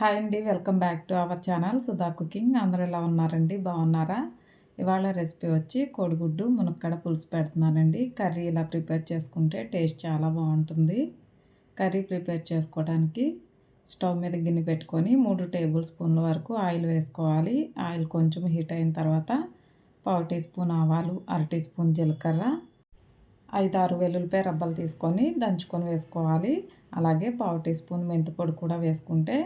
Hi అండి welcome back to our channel Sudha cooking. అందరూ ఎలా ఉన్నారండి? బాగున్నారా? ఇవాళ రెసిపీ వచ్చి కోడిగుడ్డు మునక్కడ పులుసు పెడుతున్నానండి. కర్రీ ఇలా ప్రిపేర్ చేసుకుంటే టేస్ట్ చాలా బాగుంటుంది. కర్రీ ప్రిపేర్ చేసుకోవడానికి స్టవ్ మీద గిన్నె పెట్టుకొని మూడు టేబుల్ స్పూన్ల వరకు ఆయిల్ వేసుకోవాలి. ఆయిల్ కొంచెం హీట్ అయిన తర్వాత పావు టీ స్పూన్ ఆవాలు అర టీ స్పూన్ జీలకర్ర ఐదు ఆరు వెల్లుల్లిపాయ రబ్బలు తీసుకొని దంచుకొని వేసుకోవాలి. అలాగే పావు టీ స్పూన్ మెంతిపొడి కూడా వేసుకుంటే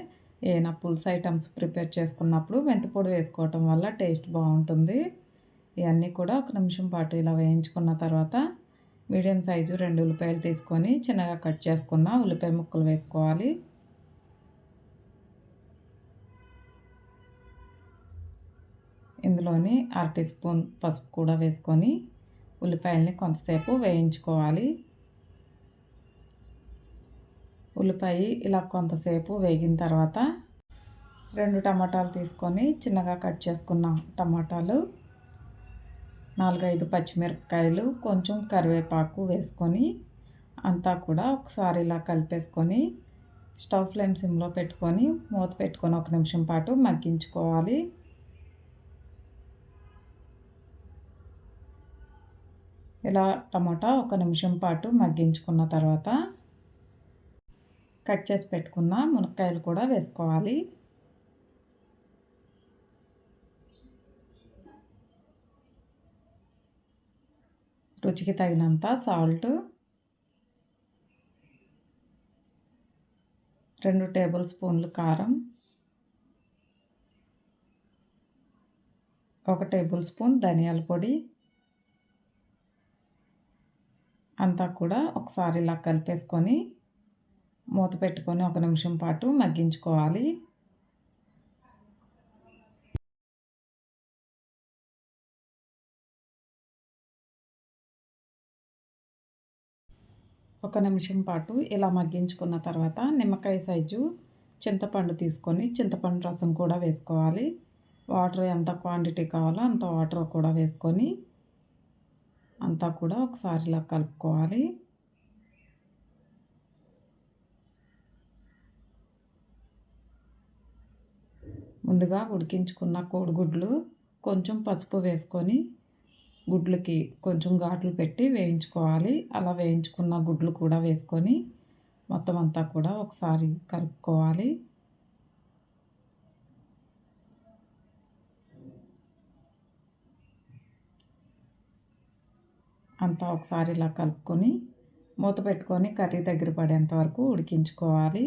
ఏదైనా పులుసు ఐటమ్స్ ప్రిపేర్ చేసుకున్నప్పుడు మెంతిపొడి వేసుకోవటం వల్ల టేస్ట్ బాగుంటుంది. ఇవన్నీ కూడా ఒక నిమిషం పాటు ఇలా వేయించుకున్న తర్వాత మీడియం సైజు రెండు ఉల్లిపాయలు తీసుకొని చిన్నగా కట్ చేసుకున్న ఉల్లిపాయ ముక్కలు వేసుకోవాలి. ఇందులోని అర టీ స్పూన్ పసుపు కూడా వేసుకొని ఉల్లిపాయల్ని కొంతసేపు వేయించుకోవాలి. ఉల్లిపాయ ఇలా కొంతసేపు వేగిన తర్వాత రెండు టమాటాలు తీసుకొని చిన్నగా కట్ చేసుకున్న టమాటాలు నాలుగైదు పచ్చిమిరపకాయలు కొంచెం కరివేపాకు వేసుకొని అంతా కూడా ఒకసారి ఇలా కలిపేసుకొని స్టవ్ ఫ్లేమ్ సిమ్లో పెట్టుకొని మూత పెట్టుకొని ఒక నిమిషం పాటు మగ్గించుకోవాలి. ఇలా టమాటా ఒక నిమిషం పాటు మగ్గించుకున్న తర్వాత కట్ చేసి పెట్టుకున్న మునక్కాయలు కూడా వేసుకోవాలి. రుచికి తగినంత సాల్ట్. రెండు టేబుల్ స్పూన్లు కారం. ఒక టేబుల్ స్పూన్ ధనియాల పొడి. అంతా కూడా ఒకసారి ఇలా కలిపేసుకొని మూత పెట్టుకొని ఒక నిమిషం పాటు మగ్గించుకోవాలి. ఒక నిమిషం పాటు ఇలా మగ్గించుకున్న తర్వాత నిమ్మకాయ సైజు చింతపండు తీసుకొని చింతపండు రసం కూడా వేసుకోవాలి. వాటర్ ఎంత క్వాంటిటీ కావాలో అంత వాటర్ కూడా వేసుకొని అంతా కూడా ఒకసారి ఇలా కలుపుకోవాలి. ముందుగా ఉడికించుకున్న కోడిగుడ్లు కొంచెం పసుపు వేసుకొని గుడ్లకి కొంచెం ఘాట్లు పెట్టి వేయించుకోవాలి. అలా వేయించుకున్న గుడ్లు కూడా వేసుకొని మొత్తం అంతా కూడా ఒకసారి కలుపుకోవాలి. అంతా ఒకసారి ఇలా కలుపుకొని మూత పెట్టుకొని కర్రీ దగ్గర పడేంత వరకు ఉడికించుకోవాలి.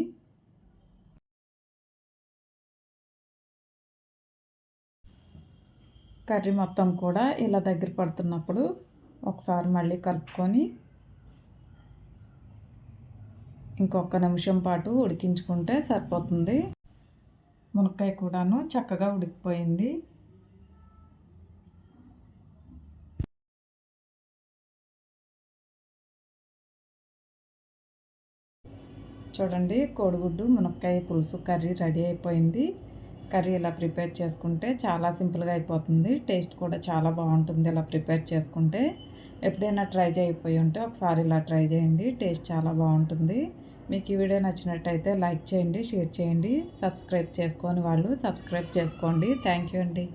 కర్రీ మొత్తం కూడా ఇలా దగ్గర పడుతున్నప్పుడు ఒకసారి మళ్ళీ కలుపుకొని ఇంకొక నిమిషం పాటు ఉడికించుకుంటే సరిపోతుంది. మునక్కాయ కూడాను చక్కగా ఉడికిపోయింది. చూడండి కోడిగుడ్డు మునక్కాయ పులుసు కర్రీ రెడీ అయిపోయింది. కర్రీ ఇలా ప్రిపేర్ చేసుకుంటే చాలా సింపుల్గా అయిపోతుంది. టేస్ట్ కూడా చాలా బాగుంటుంది ఇలా ప్రిపేర్ చేసుకుంటే. ఎప్పుడైనా ట్రై చేయకపోయి ఉంటే ఒకసారి ఇలా ట్రై చేయండి. టేస్ట్ చాలా బాగుంటుంది. మీకు ఈ వీడియో నచ్చినట్టయితే లైక్ చేయండి షేర్ చేయండి సబ్స్క్రైబ్ చేసుకొని వాళ్ళు సబ్స్క్రైబ్ చేసుకోండి. థ్యాంక్ యూ అండి.